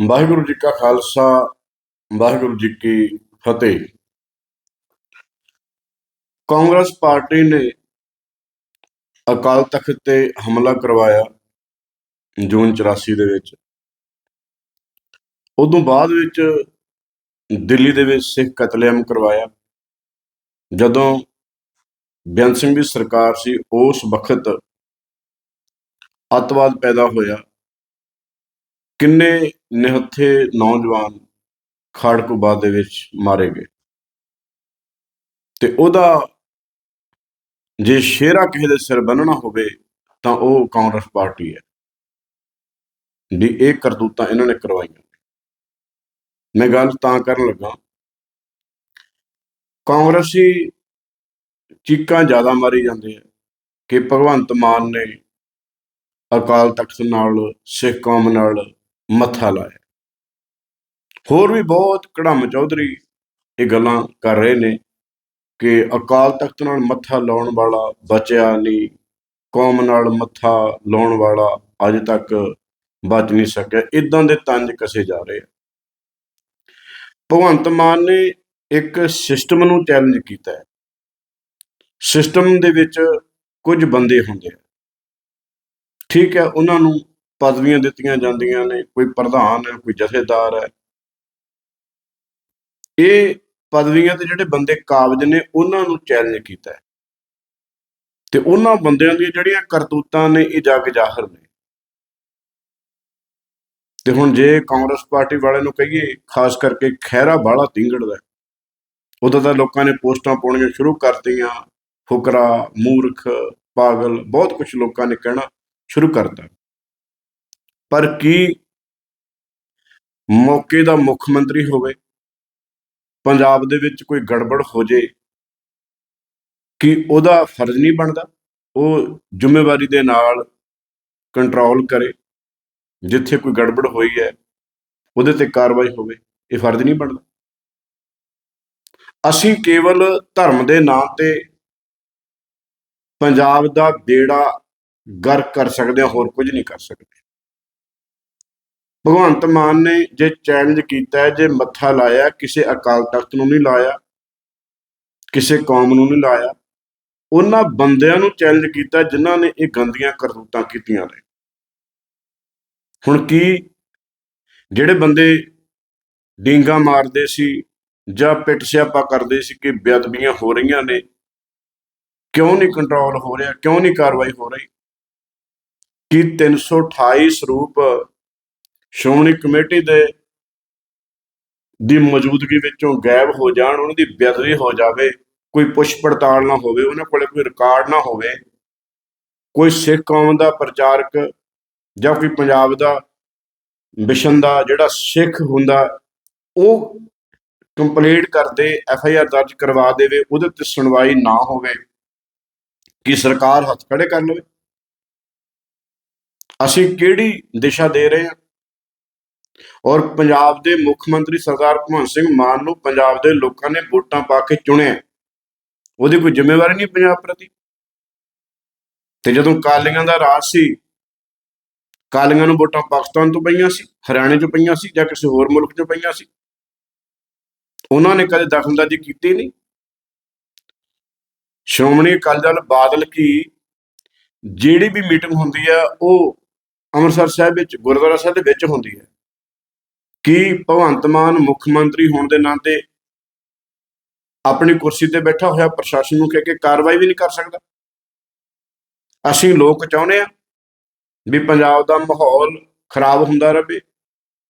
ਵਾਹਿਗੁਰੂ ਜੀ ਕਾ ਖਾਲਸਾ, ਵਾਹਿਗੁਰੂ ਜੀ ਕੀ ਫਤਿਹ। ਕਾਂਗਰਸ ਪਾਰਟੀ ਨੇ ਅਕਾਲ ਤਖਤ ਤੇ ਹਮਲਾ ਕਰਵਾਇਆ ਜੂਨ 84 ਦੇ ਵਿੱਚ। ਉਦੋਂ ਬਾਅਦ ਵਿੱਚ ਦਿੱਲੀ ਦੇ ਵਿੱਚ ਸਿੱਖ ਕਤਲੇਆਮ ਕਰਵਾਇਆ। ਜਦੋਂ ਬੇਅੰਤ ਸਿੰਘ ਦੀ ਸਰਕਾਰ ਸੀ, ਉਸ ਵਕਤ ਅੱਤਵਾਦ ਪੈਦਾ ਹੋਇਆ। ਕਿੰਨੇ ਨਿਹੱਥੇ ਨੌਜਵਾਨ ਖਾੜਕੂਬਾਦ ਦੇ ਵਿੱਚ ਮਾਰੇ ਗਏ? ਤੇ ਉਹਦਾ ਜੇ ਸ਼ੇਰਾ ਕਿਸੇ ਦੇ ਸਿਰ ਬੰਨਣਾ ਹੋਵੇ, ਤਾਂ ਉਹ ਕਾਂਗਰਸ ਪਾਰਟੀ ਹੈ। ਦੀ ਇਹ ਕਰਤੂਤਾਂ ਇਹਨਾਂ ਨੇ ਕਰਵਾਈਆਂ। ਮੈਂ ਗੱਲ ਤਾਂ ਕਰਨ ਲੱਗਾ, ਕਾਂਗਰਸੀ ਚੀਕਾਂ ਜ਼ਿਆਦਾ ਮਾਰੀ ਜਾਂਦੇ ਆ ਕਿ ਭਗਵੰਤ ਮਾਨ ਨੇ ਅਕਾਲ ਤਖਤ ਨਾਲ, ਸਿੱਖ ਕੌਮ ਨਾਲ ਮੱਥਾ ਲਾਇਆ। ਹੋਰ ਵੀ ਬਹੁਤ ਕੜਮ ਚੌਧਰੀ ਇਹ ਗੱਲਾਂ ਕਰ ਰਹੇ ਨੇ ਕਿ ਅਕਾਲ ਤਖਤ ਨਾਲ ਮੱਥਾ ਲਾਉਣ ਵਾਲਾ ਬਚਿਆ ਨਹੀਂ, ਕੌਮ ਨਾਲ ਮੱਥਾ ਲਾਉਣ ਵਾਲਾ ਅੱਜ ਤੱਕ ਬਚ ਨਹੀਂ ਸਕਿਆ ਇਦਾਂ ਦੇ ਤੰਜ ਕਸੇ ਜਾ ਰਹੇ ਆ। ਭਗਵੰਤ ਮਾਨ ਨੇ ਇੱਕ ਸਿਸਟਮ ਨੂੰ ਚੈਲੰਜ ਕੀਤਾ ਹੈ। ਸਿਸਟਮ ਦੇ ਵਿੱਚ ਕੁਝ ਬੰਦੇ ਹੁੰਦੇ ਆ। ਠੀਕ ਹੈ, ਉਹਨਾਂ ਨੂੰ ਪਦਵੀਆਂ ਦਿੱਤੀਆਂ ਜਾਂਦੀਆਂ ਨੇ, ਕੋਈ ਪ੍ਰਧਾਨ ਹੈ, ਕੋਈ ਜਥੇਦਾਰ ਹੈ। ਇਹ ਪਦਵੀਆਂ ਤੇ ਜਿਹੜੇ ਬੰਦੇ ਕਾਬਜ ਨੇ, ਉਹਨਾਂ ਨੂੰ ਚੈਲੰਜ ਕੀਤਾ ਹੈ। ਤੇ ਉਹਨਾਂ ਬੰਦਿਆਂ ਦੀਆਂ ਜਿਹੜੀਆਂ ਕਰਤੂਤਾਂ ਨੇ, ਇਹ ਜੱਗ ਜ਼ਾਹਰ ਨੇ। ਤੇ ਹੁਣ ਜੇ ਕਾਂਗਰਸ ਪਾਰਟੀ ਵਾਲਿਆਂ ਨੂੰ ਕਹੀਏ, ਖਾਸ ਕਰਕੇ ਖਹਿਰਾ ਬਾਲਾ ਤਿੰਗੜਦਾ ਉਦੋਂ ਤਾਂ ਲੋਕਾਂ ਨੇ ਪੋਸਟਾਂ ਪਾਉਣੀਆਂ ਸ਼ੁਰੂ ਕਰਤੀਆਂ, ਫੁਕਰਾ, ਮੂਰਖ, ਪਾਗਲ, ਬਹੁਤ ਕੁਝ ਲੋਕਾਂ ਨੇ ਕਹਿਣਾ ਸ਼ੁਰੂ ਕਰਤਾ। ਪਰ ਕੀ ਮੌਕੇ ਦਾ ਮੁੱਖ ਮੰਤਰੀ ਹੋਵੇ? ਪੰਜਾਬ ਦੇ ਵਿੱਚ ਕੋਈ ਗੜਬੜ ਹੋ ਜੇ ਕਿ ਉਹਦਾ ਫਰਜ਼ ਨਹੀਂ ਬਣਦਾ? ਉਹ ਜ਼ਿੰਮੇਵਾਰੀ ਦੇ ਨਾਲ ਕੰਟਰੋਲ ਕਰੇ, ਜਿੱਥੇ ਕੋਈ ਗੜਬੜ ਹੋਈ ਹੈ, ਉਹਦੇ ਤੇ ਕਾਰਵਾਈ ਹੋਵੇ, ਇਹ ਫਰਜ਼ ਨਹੀਂ ਬਣਦਾ। ਅਸੀਂ ਕੇਵਲ ਧਰਮ ਦੇ ਨਾਂ ਤੇ ਪੰਜਾਬ ਦਾ ਬੇੜਾ ਗਰਕ ਕਰ ਸਕਦੇ ਹਾਂ, ਹੋਰ ਕੁਝ ਨਹੀਂ ਕਰ ਸਕਦੇ। ਭਗਵੰਤ ਮਾਨ ਨੇ ਜੇ ਚੈਲੰਜ ਕੀਤਾ ਹੈ, ਜੇ ਮੱਥਾ ਲਾਇਆ, ਕਿਸੇ ਅਕਾਲ ਤਖਤ ਨੂੰ ਨਹੀਂ ਲਾਇਆ, ਕਿਸੇ ਕੌਮ ਨੂੰ ਨਹੀਂ ਲਾਇਆ, ਉਹਨਾਂ ਬੰਦਿਆਂ ਨੂੰ ਚੈਲੰਜ ਕੀਤਾ ਜਿਨ੍ਹਾਂ ਨੇ ਇਹ ਗੰਦੀਆਂ ਕਰਤੂਤਾਂ ਕੀਤੀਆਂ ਨੇ। ਹੁਣ ਕੀ ਜਿਹੜੇ ਬੰਦੇ ਡਿੰਗਾ ਮਾਰਦੇ ਸੀ ਜਾਂ ਪਿੱਟ ਸਿਆਪਾ ਕਰਦੇ ਸੀ ਕਿ ਬੇਅਦਬੀਆਂ ਹੋ ਰਹੀਆਂ ਨੇ, ਕਿਉਂ ਨਹੀਂ ਕੰਟਰੋਲ ਹੋ ਰਿਹਾ, ਕਿਉਂ ਨਹੀਂ ਕਾਰਵਾਈ ਹੋ ਰਹੀ, ਕਿ 328 ਸਰੂਪ ਸ਼੍ਰੋਮਣੀ ਕਮੇਟੀ ਦੇ ਦੀ ਮੌਜੂਦਗੀ ਵਿੱਚੋਂ ਗਾਇਬ ਹੋ ਜਾਣ, ਉਹਨਾਂ ਦੀ ਬੇਅਦਬੀ ਹੋ ਜਾਵੇ, ਕੋਈ ਪੁੱਛ ਪੜਤਾਲ ਨਾ ਹੋਵੇ, ਉਹਨਾਂ ਕੋਲੇ ਕੋਈ ਰਿਕਾਰਡ ਨਾ ਹੋਵੇ, ਕੋਈ ਸਿੱਖ ਕੌਮ ਦਾ ਪ੍ਰਚਾਰਕ ਜਾਂ ਕੋਈ ਪੰਜਾਬ ਦਾ ਮਿਸ਼ਨ ਦਾ ਜਿਹੜਾ ਸਿੱਖ ਹੁੰਦਾ, ਉਹ ਕੰਪਲੀਟ ਕਰਦੇ, ਐਫ ਆਈ ਆਰ ਦਰਜ ਕਰਵਾ ਦੇਵੇ, ਉਹਦੇ ਤੇ ਸੁਣਵਾਈ ਨਾ ਹੋਵੇ, ਕਿ ਸਰਕਾਰ ਹੱਥ ਖੜੇ ਕਰ ਲਵੇ? ਅਸੀਂ ਕਿਹੜੀ ਦਿਸ਼ਾ ਦੇ ਰਹੇ ਹਾਂ? ਔਰ ਪੰਜਾਬ ਦੇ ਮੁੱਖ ਮੰਤਰੀ ਸਰਦਾਰ ਭਗਵੰਤ ਸਿੰਘ ਮਾਨ ਨੂੰ ਪੰਜਾਬ ਦੇ ਲੋਕਾਂ ਨੇ ਵੋਟਾਂ ਪਾ ਕੇ ਚੁਣਿਆ। ਉਹਦੀ ਕੋਈ ਜ਼ਿੰਮੇਵਾਰੀ ਨਹੀਂ ਪੰਜਾਬ ਪ੍ਰਤੀ। ਤੇ ਜਦੋਂ ਕਾਲੀਆਂ ਦਾ ਰਾਜ ਸੀ, ਕਾਲੀਆਂ ਨੂੰ ਵੋਟਾਂ ਪਾਕਿਸਤਾਨ ਤੋਂ ਪਈਆਂ ਸੀ, ਹਰਿਆਣੇ ਤੋਂ ਪਈਆਂ ਸੀ ਜਾਂ ਕਿਸੇ ਹੋਰ ਮੁਲਕ ਤੋਂ ਪਈਆਂ ਸੀ, ਉਹਨਾਂ ਨੇ ਕਦੇ ਦਖਲਅੰਦਾਜ਼ੀ ਕੀਤੀ ਨਹੀਂ। ਸ਼੍ਰੋਮਣੀ ਅਕਾਲੀ ਦਲ ਬਾਦਲ ਕੀ ਜਿਹੜੀ ਵੀ ਮੀਟਿੰਗ ਹੁੰਦੀ ਆ ਉਹ ਅੰਮ੍ਰਿਤਸਰ ਸਾਹਿਬ ਵਿੱਚ, ਗੁਰਦੁਆਰਾ ਸਾਹਿਬ ਦੇ ਵਿੱਚ ਹੁੰਦੀ ਹੈ। ਕੀ ਭਗਵੰਤ ਮਾਨ ਮੁੱਖ ਮੰਤਰੀ ਹੋਣ ਦੇ ਨਾਤੇ ਆਪਣੀ ਕੁਰਸੀ ਤੇ ਬੈਠਾ ਹੋਇਆ ਪ੍ਰਸ਼ਾਸਨ ਨੂੰ ਕਹਿ ਕੇ ਕਾਰਵਾਈ ਵੀ ਨਹੀਂ ਕਰ ਸਕਦਾ। ਅਸੀਂ ਲੋਕ ਚਾਹੁੰਦੇ ਆ ਵੀ ਪੰਜਾਬ ਦਾ ਮਾਹੌਲ ਖਰਾਬ ਹੁੰਦਾ ਰਹੇ,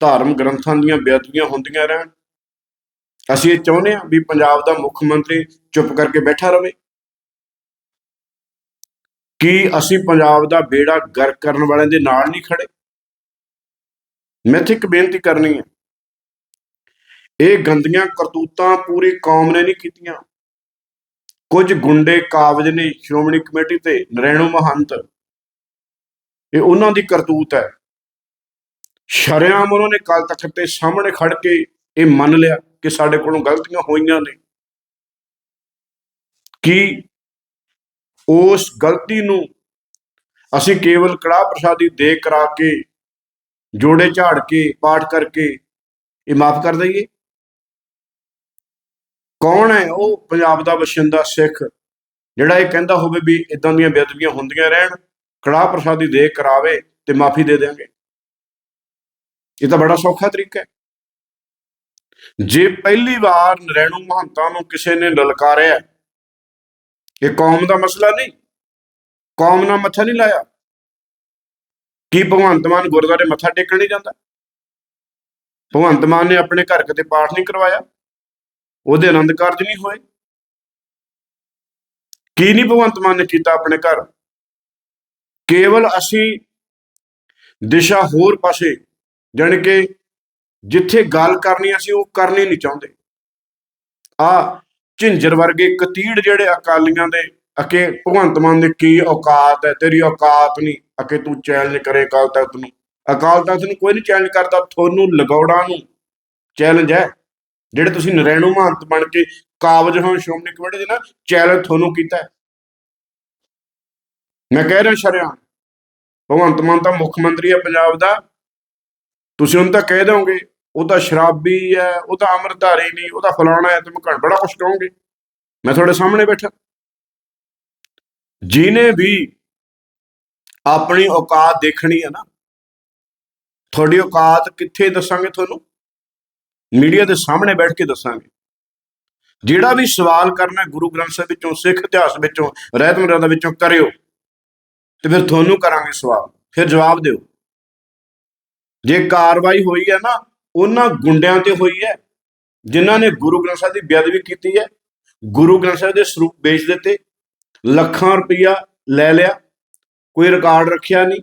ਧਾਰਮਿਕ ਗ੍ਰੰਥਾਂ ਦੀਆਂ ਬੇਅਦਬੀਆਂ ਹੁੰਦੀਆਂ ਰਹਿਣ। ਅਸੀਂ ਇਹ ਚਾਹੁੰਦੇ ਆ ਵੀ ਪੰਜਾਬ ਦਾ ਮੁੱਖ ਮੰਤਰੀ ਚੁੱਪ ਕਰਕੇ ਬੈਠਾ ਰਹੇ। ਕੀ ਅਸੀਂ ਪੰਜਾਬ ਦਾ ਬੇੜਾ ਗਰ ਕਰਨ ਵਾਲਿਆਂ ਦੇ ਨਾਲ ਨਹੀਂ ਖੜੇ ਮੈਂ ਇੱਥੇ ਇੱਕ ਬੇਨਤੀ ਕਰਨੀ ਹੈ। ਇਹ ਗੰਦੀਆਂ ਕਰਤੂਤਾਂ ਪੂਰੀ ਕੌਮ ਨੇ ਨਹੀਂ ਕੀਤੀਆਂ। ਕੁਝ ਗੁੰਡੇ ਕਾਬਜ ਨੇ ਸ਼੍ਰੋਮਣੀ ਕਮੇਟੀ ਤੇ, ਨਰੈਣੋ ਮਹੰਤ। ਇਹ ਉਹਨਾਂ ਦੀ ਕਰਤੂਤ ਹੈ। ਸ਼ਰਿਆਮ ਉਹਨਾਂ ਨੇ ਕਾਲ ਤਖਤ ਤੇ ਸਾਹਮਣੇ ਖੜ ਕੇ ਇਹ ਮੰਨ ਲਿਆ ਕਿ ਸਾਡੇ ਕੋਲੋਂ ਗਲਤੀਆਂ ਹੋਈਆਂ ਨੇ। ਕਿ ਉਸ ਗਲਤੀ ਨੂੰ ਅਸੀਂ ਕੇਵਲ ਕੜਾਹ ਪ੍ਰਸ਼ਾਦੀ ਦੇ ਕਰਾ ਕੇ, ਜੋੜੇ ਝਾੜ ਕੇ, ਪਾਠ ਕਰਕੇ ਇਹ ਮਾਫ ਕਰ ਦਈਏ? ਕੌਣ ਹੈ ਉਹ ਪੰਜਾਬ ਦਾ ਵਸਿੰਦਾ ਸਿੱਖ, ਜਿਹੜਾ ਇਹ ਕਹਿੰਦਾ ਹੋਵੇ ਵੀ ਇਦਾਂ ਦੀਆਂ ਬੇਅਦਬੀਆਂ ਹੁੰਦੀਆਂ ਰਹਿਣ, ਕੜਾਹ ਪ੍ਰਸਾਦੀ ਦੇ ਕਰਾਵੇ ਤੇ ਮਾਫੀ ਦੇ ਦੇਾਂਗੇ ਇਹ ਤਾਂ ਬੜਾ ਸੌਖਾ ਤਰੀਕਾ ਹੈ। ਜੇ ਪਹਿਲੀ ਵਾਰ ਨਰੈਣੂ ਮਹੰਤਾਂ ਨੂੰ ਕਿਸੇ ਨੇ ਲਲਕਾਰਿਆ ਇਹ ਕੌਮ ਦਾ ਮਸਲਾ ਨਹੀਂ, ਕੌਮ ਨਾਲ ਮੱਥਾ ਨਹੀਂ ਲਾਇਆ। ਕੀ ਭਗਵੰਤ ਮਾਨ ਗੁਰਦੁਆਰੇ ਮੱਥਾ ਟੇਕਣ ਨਹੀਂ ਜਾਂਦਾ? ਭਗਵੰਤ ਮਾਨ ਨੇ ਆਪਣੇ ਘਰ ਕਦੇ ਪਾਠ ਨਹੀਂ ਕਰਵਾਇਆ? ਉਹਦੇ ਆਨੰਦ ਕਾਰਜ ਨਹੀਂ ਹੋਏ। ਕੀ ਨਹੀਂ ਭਗਵੰਤ ਮਾਨ ਨੇ ਕੀਤਾ ਆਪਣੇ ਘਰ? ਕੇਵਲ ਅਸੀਂ ਦਿਸ਼ਾ ਹੋਰ ਪਾਸੇ, ਜਾਣੀ ਕਿ ਜਿੱਥੇ ਗੱਲ ਕਰਨੀ ਅਸੀਂ ਉਹ ਕਰਨੀ ਨਹੀਂ ਚਾਹੁੰਦੇ। ਆ ਝਿੰਜਰ ਵਰਗੇ ਕਤੀੜ ਜਿਹੜੇ ਅਕਾਲੀਆਂ ਦੇ, ਅਕੇ ਭਗਵੰਤ ਮਾਨ ਦੀ ਕੀ ਔਕਾਤ ਹੈ, ਤੇਰੀ ਔਕਾਤ ਨਹੀਂ। ਅਕੇ ਤੂੰ ਚੈਲੰਜ ਕਰੇ ਅਕਾਲ ਤਖਤ ਨੂੰ। ਅਕਾਲ ਤਖਤ ਨੂੰ ਕੋਈ ਨਹੀਂ ਚੈਲੰਜ ਕਰਦਾ, ਤੁਹਾਨੂੰ ਲਗਾਉਣਾ ਨੂੰ ਚੈਲੰਜ ਹੈ। ਜਿਹੜੇ ਤੁਸੀਂ ਨਰੈਣੂ ਮਹੰਤ ਬਣ ਕੇ ਕਾਬਜ ਹੋਂ ਸ਼੍ਰੋਮਣੀ ਕਮੇਟੀ ਦੇ ਨਾ ਚੈਲੰਜ ਤੁਹਾਨੂੰ ਕੀਤਾ ਮੈਂ ਕਹਿ ਰਿਹਾ ਸ਼ਰਿਆਂ ਭਗਵੰਤ ਮਾਨ ਤਾਂ ਮੁੱਖ ਮੰਤਰੀ ਹੈ ਪੰਜਾਬ ਦਾ। ਤੁਸੀਂ ਉਹਨੂੰ ਤਾਂ ਕਹਿ ਦੋਗੇ ਉਹ ਤਾਂ ਸ਼ਰਾਬੀ ਹੈ, ਉਹ ਤਾਂ ਅੰਮ੍ਰਿਤਧਾਰੀ ਨਹੀਂ, ਉਹ ਤਾਂ ਫਲਾਣਾ ਹੈ ਤੁਮ ਘਣ ਬੜਾ ਕੁਛ ਕਹੋਗੇ। ਮੈਂ ਤੁਹਾਡੇ ਸਾਹਮਣੇ ਬੈਠਾ। ਜਿਹਨੇ ਵੀ ਆਪਣੀ ਔਕਾਤ ਦੇਖਣੀ ਹੈ ਨਾ, ਤੁਹਾਡੀ ਔਕਾਤ ਕਿੱਥੇ ਦੱਸਾਂਗੇ ਤੁਹਾਨੂੰ? ਮੀਡੀਆ ਦੇ ਸਾਹਮਣੇ ਬੈਠ ਕੇ ਦੱਸਾਂਗੇ। ਜਿਹੜਾ ਵੀ ਸਵਾਲ ਕਰਨਾ ਗੁਰੂ ਗ੍ਰੰਥ ਸਾਹਿਬ ਵਿੱਚੋਂ, ਸਿੱਖ ਇਤਿਹਾਸ ਵਿੱਚੋਂ, ਰਹਿਤ ਮਰਿਆਦਾ ਵਿੱਚੋਂ ਕਰਿਓ। ਤੇ ਫਿਰ ਤੁਹਾਨੂੰ ਕਰਾਂਗੇ ਸਵਾਲ। ਫਿਰ ਜਵਾਬ ਦਿਓ। ਜੇ ਕਾਰਵਾਈ ਹੋਈ ਹੈ ਨਾ, ਉਹਨਾਂ ਗੁੰਡਿਆਂ ਤੇ ਹੋਈ ਹੈ, ਜਿਨ੍ਹਾਂ ਨੇ ਗੁਰੂ ਗ੍ਰੰਥ ਸਾਹਿਬ ਦੀ ਬੇਅਦਬੀ ਕੀਤੀ ਹੈ, ਗੁਰੂ ਗ੍ਰੰਥ ਸਾਹਿਬ ਦੇ ਸਰੂਪ ਵੇਚ ਦਿੱਤੇ, ਲੱਖਾਂ ਰੁਪਈਆ ਲੈ ਲਿਆ, ਕੋਈ ਰਿਕਾਰਡ ਰੱਖਿਆ ਨਹੀਂ,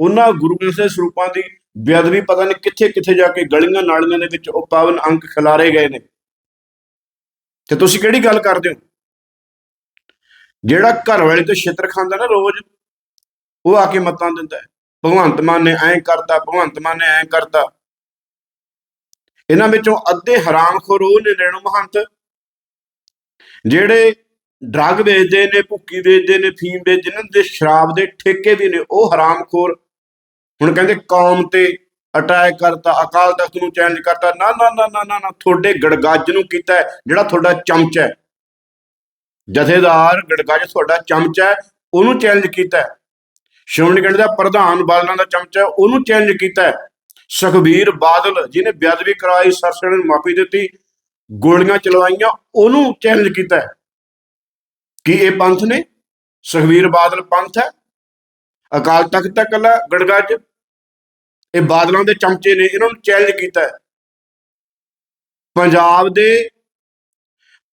ਉਹਨਾਂ ਗੁਰੂ ਗ੍ਰੰਥ ਸਾਹਿਬ ਦੇ ਸਰੂਪਾਂ ਦੀ ਬੇਅਦਬੀ ਪਤਾ ਨਹੀਂ ਕਿੱਥੇ ਕਿੱਥੇ ਜਾ ਕੇ ਗਲੀਆਂ ਨਾਲੀਆਂ ਦੇ ਵਿੱਚ ਉਹ ਪਾਵਨ ਅੰਕ ਖਿਲਾਰੇ ਗਏ ਨੇ। ਤੇ ਤੁਸੀਂ ਕਿਹੜੀ ਗੱਲ ਕਰਦੇ ਹੋ? ਜਿਹੜਾ ਘਰ ਵਾਲੇ ਤੋਂ ਛਿੱਤਰ ਖਾਂਦਾ ਨਾ ਰੋਜ਼, ਉਹ ਆ ਕੇ ਮਤਾਂ ਦਿੰਦਾ ਹੈ। ਭਗਵੰਤ ਮਾਨ ਨੇ ਐਂ ਕਰਤਾ, ਭਗਵੰਤ ਮਾਨ ਨੇ ਐਂ ਕਰਤਾ। ਇਹਨਾਂ ਵਿੱਚੋਂ ਅੱਧੇ ਹਰਾਮਖੋਰ ਉਹ ਨੇ ਰੇਣੂ ਮਹੰਤ, ਜਿਹੜੇ ਡਰੱਗ ਵੇਚਦੇ ਨੇ, ਭੁੱਕੀ ਵੇਚਦੇ ਨੇ, ਫੀਮ ਵੇਚਦੇ ਜਿਨ੍ਹਾਂ ਦੇ ਸ਼ਰਾਬ ਦੇ ਠੇਕੇ ਵੀ ਨੇ, ਉਹ ਹਰਾਮਖੋਰ ਹੁਣ ਕਹਿੰਦੇ ਕੌਮ ਤੇ ਅਟੈਕ ਕਰਤਾ ਅਕਾਲ ਤਖਤ ਨੂੰ ਚੈਲੰਜ ਕਰਤਾ। ਨਾ ਨਾ ਨਾ ਨਾ ਨਾ ਤੁਹਾਡੇ ਗੜਗੱਜ ਨੂੰ ਕੀਤਾ ਜਿਹੜਾ ਤੁਹਾਡਾ ਚਮਚ ਹੈ। ਜਥੇਦਾਰ ਗੜਗੱਜ ਤੁਹਾਡਾ ਚਮਚਾ ਹੈ ਉਹਨੂੰ ਚੈਲੰਜ ਕੀਤਾ ਸ਼੍ਰੋਮਣੀ ਕਮੇਟੀ ਦਾ ਪ੍ਰਧਾਨ ਬਾਦਲਾਂ ਦਾ ਚਮਚਾ ਹੈ, ਉਹਨੂੰ ਚੈਲੰਜ ਕੀਤਾ ਸੁਖਬੀਰ ਬਾਦਲ ਜਿਹਨੇ ਬੇਅਦਬੀ ਕਰਾਈ ਸਰਸਣ ਨੂੰ ਮਾਫੀ ਦਿੱਤੀ ਗੋਲੀਆਂ ਚਲਵਾਈਆਂ ਉਹਨੂੰ ਚੈਲੰਜ ਕੀਤਾ ਹੈ। ਕਿ ਇਹ ਪੰਥ ਨੇ? ਸੁਖਬੀਰ ਬਾਦਲ ਪੰਥ ਹੈ। ਅਕਾਲ ਤਖਤ ਤੱਕ ਕੱਲਾ ਗੜਗੱਜ ਇਹ ਬਾਦਲਾਂ ਦੇ ਚਮਚੇ ਨੇ, ਇਹਨਾਂ ਨੂੰ ਚੈਲੰਜ ਕੀਤਾ ਹੈ। ਪੰਜਾਬ ਦੇ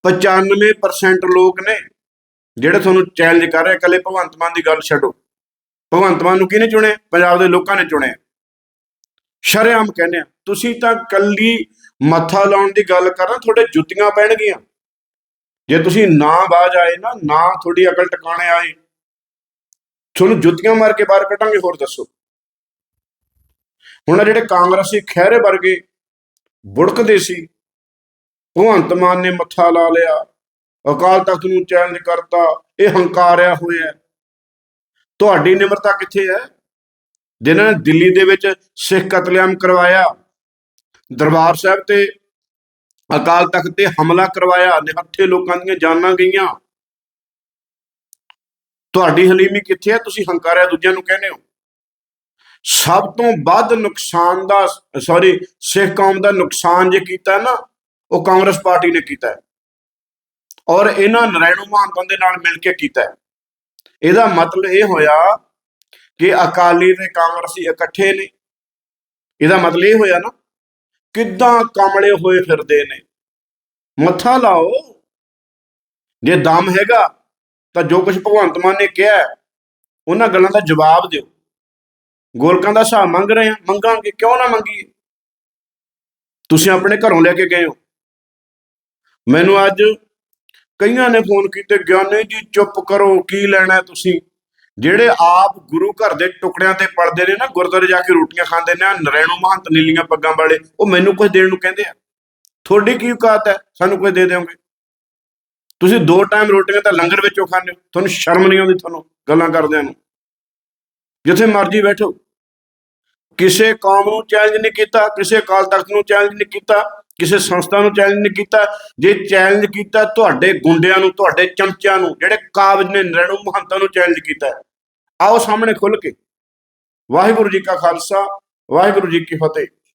95% ਲੋਕ ਨੇ ਜਿਹੜੇ ਤੁਹਾਨੂੰ ਚੈਲੰਜ ਕਰ ਰਹੇ ਇਕੱਲੇ ਭਗਵੰਤ ਮਾਨ ਦੀ ਗੱਲ ਛੱਡੋ। ਭਗਵੰਤ ਮਾਨ ਨੂੰ ਕਿਹਨੇ ਚੁਣਿਆ? ਪੰਜਾਬ ਦੇ ਲੋਕਾਂ ਨੇ ਚੁਣਿਆ। ਸ਼ਰੇਆਮ ਕਹਿੰਦੇ ਆ, ਤੁਸੀਂ ਤਾਂ ਕੱਲੀ ਮੱਥਾ ਲਾਉਣ ਦੀ ਗੱਲ ਕਰਨਾ ਤੁਹਾਡੇ ਜੁੱਤੀਆਂ ਪੈਣਗੀਆਂ। ਜੇ ਤੁਸੀਂ ਨਾ ਬਾਜ ਆਏ ਨਾ ਨਾ ਤੁਹਾਡੀ ਅਕਲ ਟਿਕਾਣੇ ਆਏ। ਤੁਹਾਨੂੰ ਜੁੱਤੀਆਂ ਮਾਰ ਕੇ ਬਾਹਰ ਕੱਢਾਂਗੇ, ਹੋਰ ਦੱਸੋ। ਹੁਣ ਜਿਹੜੇ ਕਾਂਗਰਸੀ ਖਹਿਰੇ ਵਰਗੇ ਬੁੜਕਦੇ ਸੀ, ਭਗਵੰਤ ਮਾਨ ਨੇ ਮੱਥਾ ਲਾ ਲਿਆ, ਅਕਾਲ ਤਖਤ ਨੂੰ ਚੈਲੰਜ ਕਰਤਾ, ਇਹ ਹੰਕਾਰਿਆ ਹੋਇਆ ਤੁਹਾਡੀ ਨਿਮਰਤਾ ਕਿੱਥੇ ਹੈ? ਜਿਨ੍ਹਾਂ ਨੇ ਦਿੱਲੀ ਦੇ ਵਿੱਚ ਸਿੱਖ ਕਤਲੇਆਮ ਕਰਵਾਇਆ, ਦਰਬਾਰ ਸਾਹਿਬ ਤੇ ਅਕਾਲ ਤਖਤ ਤੇ ਹਮਲਾ ਕਰਵਾਇਆ, ਨਿਹੱਥੇ ਲੋਕਾਂ ਦੀਆਂ ਜਾਨਾਂ ਗਈਆਂ। ਤੁਹਾਡੀ ਹਲੀਮੀ ਕਿੱਥੇ ਹੈ? ਤੁਸੀਂ ਹੰਕਾਰਿਆ ਦੂਜਿਆਂ ਨੂੰ ਕਹਿੰਦੇ ਹੋ। ਸਭ ਤੋਂ ਵੱਧ ਨੁਕਸਾਨ ਦਾ ਸੌਰੀ ਸਿੱਖ ਕੌਮ ਦਾ ਨੁਕਸਾਨ ਜੇ ਕੀਤਾ ਨਾ, ਉਹ ਕਾਂਗਰਸ ਪਾਰਟੀ ਨੇ ਕੀਤਾ ਔਰ ਇਹਨਾਂ ਨਰੈਣੂ ਮਹੰਤਾਂ ਦੇ ਨਾਲ ਮਿਲ ਕੇ ਕੀਤਾ ਇਹਦਾ ਮਤਲਬ ਇਹ ਹੋਇਆ ਕਿ ਅਕਾਲੀ ਤੇ ਕਾਂਗਰਸੀ ਇਕੱਠੇ ਨੇ। ਇਹਦਾ ਮਤਲਬ ਇਹ ਹੋਇਆ ਨਾ, ਕਿੱਦਾਂ ਕਮਲੇ ਹੋਏ ਫਿਰਦੇ ਨੇ। ਮੱਥਾ ਲਾਓ। ਜੇ ਦਮ ਹੈਗਾ, ਤਾਂ ਜੋ ਕੁਝ ਭਗਵੰਤ ਮਾਨ ਨੇ ਕਿਹਾ ਉਹਨਾਂ ਗੱਲਾਂ ਦਾ ਜਵਾਬ ਦਿਓ। ਗੋਲਕਾਂ ਦਾ ਹਿਸਾਬ ਮੰਗ ਰਹੇ ਆ, ਮੰਗਾਂਗੇ, ਕਿਉਂ ਨਾ ਮੰਗੀਏ? ਤੁਸੀਂ ਆਪਣੇ ਘਰੋਂ ਲੈ ਕੇ ਗਏ ਹੋ। ਮੈਨੂੰ ਅੱਜ ਕਈਆਂ ਨੇ ਫੋਨ ਕੀਤੇ, ਗਿਆਨੀ ਜੀ ਚੁੱਪ ਕਰੋ, ਕੀ ਲੈਣਾ ਤੁਸੀਂ? ਜਿਹੜੇ ਆਪ ਗੁਰੂ ਘਰ ਦੇ ਟੁਕੜਿਆਂ ਤੇ ਪੜਦੇ ਨੇ ਨਾ, ਗੁਰਦੁਆਰੇ ਜਾ ਕੇ ਰੋਟੀਆਂ ਖਾਂਦੇ ਨੇ, ਆਹ ਨਰੈਣੂ ਮਹੰਤ ਨੀਲੀਆਂ ਪੱਗਾਂ ਵਾਲੇ, ਉਹ ਮੈਨੂੰ ਕੁਝ ਦੇਣ ਨੂੰ ਕਹਿੰਦੇ ਆ। ਤੁਹਾਡੀ ਕੀ ਔਕਾਤ ਹੈ? ਸਾਨੂੰ ਕੁਝ ਦੇ ਦਿਓਗੇ? ਤੁਸੀਂ ਦੋ ਟਾਈਮ ਰੋਟੀਆਂ ਤਾਂ ਲੰਗਰ ਵਿੱਚੋਂ ਖਾਂਦੇ ਹੋ, ਤੁਹਾਨੂੰ ਸ਼ਰਮ ਨਹੀਂ ਆਉਂਦੀ ਤੁਹਾਨੂੰ ਗੱਲਾਂ ਕਰਦਿਆਂ ਨੂੰ? ਜਿੱਥੇ ਮਰਜ਼ੀ ਬੈਠੋ। ਕਿਸੇ ਕੌਮ ਨੂੰ ਚੈਲੰਜ ਨਹੀਂ ਕੀਤਾ, ਕਿਸੇ ਅਕਾਲ ਤਖਤ ਨੂੰ ਚੈਲੰਜ ਨਹੀਂ ਕੀਤਾ, ਕਿਸੇ ਸੰਸਥਾ ਨੂੰ ਚੈਲੰਜ ਨਹੀਂ ਕੀਤਾ। ਜੇ ਚੈਲੰਜ ਕੀਤਾ, ਤੁਹਾਡੇ ਗੁੰਡਿਆਂ ਨੂੰ, ਤੁਹਾਡੇ ਚਮਚਿਆਂ ਨੂੰ, ਜਿਹੜੇ ਕਾਬਜ ਨੇ ਨਰਣੂ ਮਹੰਤਾਂ ਨੂੰ ਚੈਲੰਜ ਕੀਤਾ। ਆਓ ਸਾਹਮਣੇ ਖੁੱਲ ਕੇ। ਵਾਹਿਗੁਰੂ ਜੀ ਕਾ ਖਾਲਸਾ, ਵਾਹਿਗੁਰੂ ਜੀ ਕੀ ਫਤਿਹ।